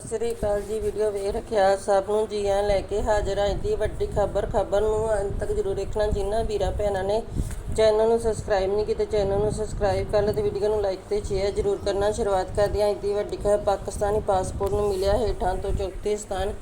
ਸਤਿ ਸ੍ਰੀ ਅਕਾਲ ਜੀ ਵੀਡੀਓ ਵੇਖ ਰੱਖਿਆ ਸਭ ਨੂੰ ਜੀ ਆਇਆਂ ਲੈ ਕੇ ਹਾਜ਼ਰ ਹਾਂ ਦੀ ਵੱਡੀ ਖਬਰ ਖਬਰ ਨੂੰ ਅੰਤ ਤੱਕ ਜ਼ਰੂਰ ਦੇਖਣਾ। ਜਿਨ੍ਹਾਂ ਵੀਰਾਂ ਭੈਣਾਂ ਨੇ ਚੈਨਲ ਨੂੰ ਸਬਸਕ੍ਰਾਈਬ ਨਹੀਂ ਕੀਤਾ ਚੈਨਲ ਨੂੰ ਸਬਸਕ੍ਰਾਈਬ ਕਰ ਲਓ ਤੇ ਵੀਡੀਓ ਨੂੰ ਲਾਈਕ ਤੇ ਸ਼ੇਅਰ ਜ਼ਰੂਰ ਕਰਨਾ। ਸ਼ੁਰੂਆਤ ਕਰਦੇ ਹਾਂ ਦੀ ਵੱਡੀ ਖਬਰ ਪਾਕਿਸਤਾਨੀ ਪਾਸਪੋਰਟ ਨੂੰ ਮਿਲਿਆ ਹੇਠਾਂ ਤੋਂ ਚੌਥੇ ਸਥਾਨ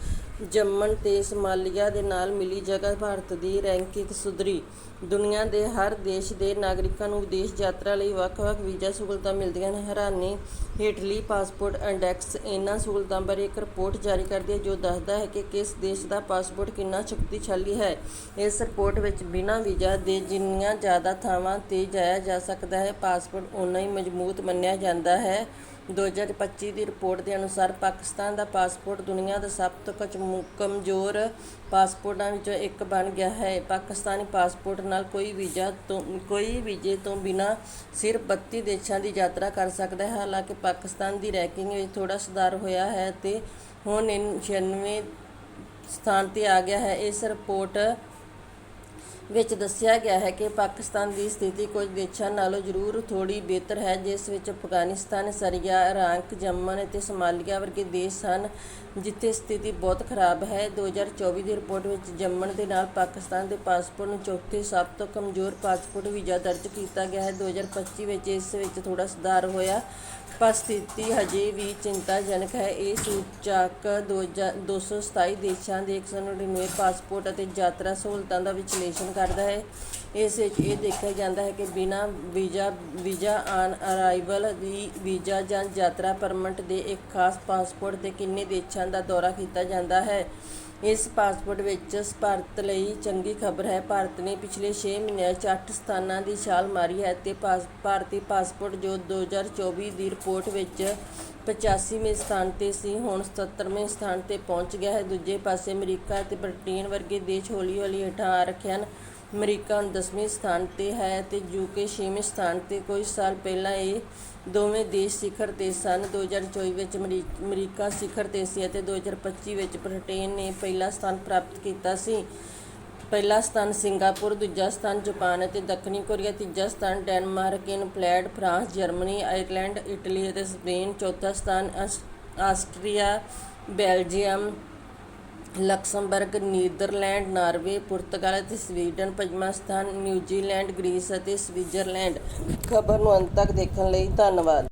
ਜੰਮਨ ਤੇ ਸਮਾਲੀਆ ਦੇ ਨਾਲ ਮਿਲੀ ਜਗ੍ਹਾ ਭਾਰਤ ਦੀ ਰੈਂਕਿੰਗ ਸੁਧਰੀ। ਦੁਨੀਆ ਦੇ ਹਰ ਦੇਸ਼ ਦੇ ਨਾਗਰਿਕਾਂ ਨੂੰ ਵਿਦੇਸ਼ ਯਾਤਰਾ ਲਈ ਵੱਖ-ਵੱਖ ਵੀਜ਼ਾ ਸਹੂਲਤਾਂ ਮਿਲਦੀਆਂ ਹਨ ਹੈਰਾਨੀ ਹੇਠਲੀ ਪਾਸਪੋਰਟ ਇੰਡੈਕਸ ਇਹਨਾਂ ਸਹੂਲਤਾਂ ਬਾਰੇ ਇੱਕ ਰਿਪੋਰਟ ਜਾਰੀ ਕਰਦੀ ਹੈ ਜੋ ਦੱਸਦਾ ਹੈ ਕਿ ਕਿਸ ਦੇਸ਼ ਦਾ ਪਾਸਪੋਰਟ ਕਿੰਨਾ ਸ਼ਕਤੀਸ਼ਾਲੀ ਹੈ। ਇਸ ਰਿਪੋਰਟ ਵਿੱਚ ਬਿਨਾਂ ਵੀਜ਼ਾ ਦੇ ਜਿੰਨੀਆਂ ਜ਼ਿਆਦਾ ਥਾਵਾਂ ਤੇ ਜਾਇਆ ਜਾ ਸਕਦਾ ਹੈ, ਪਾਸਪੋਰਟ ਉਨਾ ਹੀ ਮਜ਼ਬੂਤ ਮੰਨਿਆ ਜਾਂਦਾ ਹੈ। 2025 ਦੀ ਰਿਪੋਰਟ ਦੇ ਅਨੁਸਾਰ ਪਾਕਿਸਤਾਨ ਦਾ ਪਾਸਪੋਰਟ ਦੁਨੀਆ ਦਾ ਸਭ ਤੋਂ ਕਚਮੂ- ਕਮਜ਼ੋਰ ਪਾਸਪੋਰਟਾਂ ਵਿੱਚੋਂ ਇੱਕ ਬਣ ਗਿਆ ਹੈ। ਪਾਕਿਸਤਾਨੀ ਪਾਸਪੋਰਟ ਨਾਲ ਕੋਈ ਵੀਜ਼ਾ ਤੋਂ, ਕੋਈ ਵੀਜ਼ੇ ਤੋਂ ਬਿਨਾਂ ਸਿਰਫ 32 ਦੇਸ਼ਾਂ ਦੀ ਯਾਤਰਾ ਕਰ ਸਕਦਾ ਹੈ। ਹਾਲਾਂਕਿ ਪਾਕਿਸਤਾਨ ਦੀ ਰੈਂਕਿੰਗ ਵਿੱਚ ਥੋੜਾ ਸੁਧਾਰ ਹੋਇਆ ਹੈ ਤੇ ਹੁਣ 96 ਸਥਾਨ ਤੇ ਆ ਗਿਆ ਹੈ। ਇਸ ਰਿਪੋਰਟ ਵਿੱਚ ਦੱਸਿਆ ਗਿਆ ਹੈ ਕਿ ਪਾਕਿਸਤਾਨ ਦੀ ਸਥਿਤੀ ਕੁਝ ਦੇਸ਼ਾਂ ਨਾਲੋਂ ਜ਼ਰੂਰ ਥੋੜੀ ਬਿਹਤਰ ਹੈ ਜਿਸ ਵਿੱਚ ਅਫਗਾਨਿਸਤਾਨ, ਸਰੀਆ, ਇਰਾਕ, ਯਮਨ ਅਤੇ ਸਮਾਲੀਆ ਵਰਗੇ ਦੇਸ਼ ਹਨ ਜਿੱਥੇ ਸਥਿਤੀ ਬਹੁਤ ਖਰਾਬ ਹੈ। 2024 ਦੀ ਰਿਪੋਰਟ ਵਿੱਚ ਯਮਨ ਦੇ ਨਾਲ ਪਾਕਿਸਤਾਨ ਦੇ ਪਾਸਪੋਰਟ ਨੂੰ ਚੌਥੇ ਸਭ ਤੋਂ ਕਮਜ਼ੋਰ ਪਾਸਪੋਰਟ ਵੀਜ਼ਾ ਦਰਜ ਕੀਤਾ ਗਿਆ ਹੈ। 2025 ਵਿੱਚ ਇਸ ਵਿੱਚ ਥੋੜਾ ਸੁਧਾਰ ਹੋਇਆ ਪਰ ਸਥਿਤੀ ਹਜੇ ਵੀ ਚਿੰਤਾਜਨਕ ਹੈ। ਇਹ ਸੂਚਕ 227 ਦੇਸ਼ਾਂ ਦੇ 199 ਪਾਸਪੋਰਟ ਅਤੇ ਯਾਤਰਾ ਸਹੂਲਤਾਂ ਦਾ ਵਿਸ਼ਲੇਸ਼ਣ ਕਰਦਾ ਹੈ। ਇਸ ਵਿੱਚ ਇਹ ਦੇਖਿਆ ਜਾਂਦਾ ਹੈ ਕਿ ਬਿਨਾਂ ਵੀਜ਼ਾ ਵੀਜ਼ਾ ਆਨ ਅਰਾਈਵਲ ਦੀ ਵੀਜ਼ਾ ਜਾਂ ਯਾਤਰਾ ਪਰਮਿਟ ਦੇ ਇੱਕ ਖਾਸ ਪਾਸਪੋਰਟ ਤੇ ਕਿੰਨੇ ਦੇਸ਼ਾਂ ਦਾ ਦੌਰਾ ਕੀਤਾ ਜਾਂਦਾ ਹੈ। ਇਸ ਪਾਸਪੋਰਟ ਵਿੱਚ ਭਾਰਤ ਲਈ ਚੰਗੀ ਖਬਰ ਹੈ। ਭਾਰਤ ਨੇ ਪਿਛਲੇ 6 ਮਹੀਨਿਆਂ 'ਚ 8 ਸਥਾਨਾਂ ਦੀ ਛਾਲ ਮਾਰੀ ਹੈ ਤੇ ਪਾਸ- ਭਾਰਤੀ ਪਾਸਪੋਰਟ ਜੋ 2024 ਦੀ ਰਿਪੋਰਟ ਵਿੱਚ 85ਵੇਂ ਸਥਾਨ ਤੇ ਸੀ, ਹੁਣ 77ਵੇਂ ਸਥਾਨ ਤੇ ਪਹੁੰਚ ਗਿਆ ਹੈ। ਦੂਜੇ ਪਾਸੇ ਅਮਰੀਕਾ ਅਤੇ ਬ੍ਰਿਟੇਨ ਵਰਗੇ ਦੇਸ਼ ਹੌਲੀ-ਹੌਲੀ ਹੇਠਾਂ ਆ ਰੱਖੇ ਹਨ। ਅਮਰੀਕਾ ਹੁਣ 10ਵੇਂ ਸਥਾਨ ਤੇ ਹੈ ਤੇ ਯੂਕੇ 6ਵੇਂ ਸਥਾਨ ਤੇ ਕੁਝ ਸਾਲ ਪਹਿਲਾਂ ਇਹ ਦੋਵੇਂ ਦੇਸ਼ ਸਿਖਰ ਤੇ ਸਨ। 2024 ਵਿੱਚ ਅਮਰੀ- ਅਮਰੀਕਾ ਸਿਖਰ ਤੇ ਸੀ ਅਤੇ 2025 ਵਿੱਚ ਬ੍ਰਿਟੇਨ ਨੇ ਪਹਿਲਾ ਸਥਾਨ ਪ੍ਰਾਪਤ ਕੀਤਾ ਸੀ। ਪਹਿਲਾ ਸਥਾਨ ਸਿੰਗਾਪੁਰ, ਦੂਜਾ ਸਥਾਨ ਜਾਪਾਨ ਅਤੇ ਦੱਖਣੀ ਕੋਰੀਆ, ਤੀਜਾ ਸਥਾਨ ਡੈਨਮਾਰਕ ਇਨਪਲੈਡ ਫਰਾਂਸ, ਜਰਮਨੀ, ਆਇਰਲੈਂਡ, ਇਟਲੀ ਅਤੇ ਸਪੇਨ, ਚੌਥਾ ਸਥਾਨ ਆਸ- Austria, Belgium Luxembourg, Netherland, Norway, ਪੁਰਤਗਾਲ ਅਤੇ ਸਵੀਡਨ, ਪੰਜਵਾਂ ਸਥਾਨ ਨਿਊਜ਼ੀਲੈਂਡ, ਗ੍ਰੀਸ ਅਤੇ ਸਵਿਟਜ਼ਰਲੈਂਡ। ਖਬਰ ਨੂੰ ਅੰਤ ਤੱਕ ਦੇਖਣ ਲਈ ਧੰਨਵਾਦ।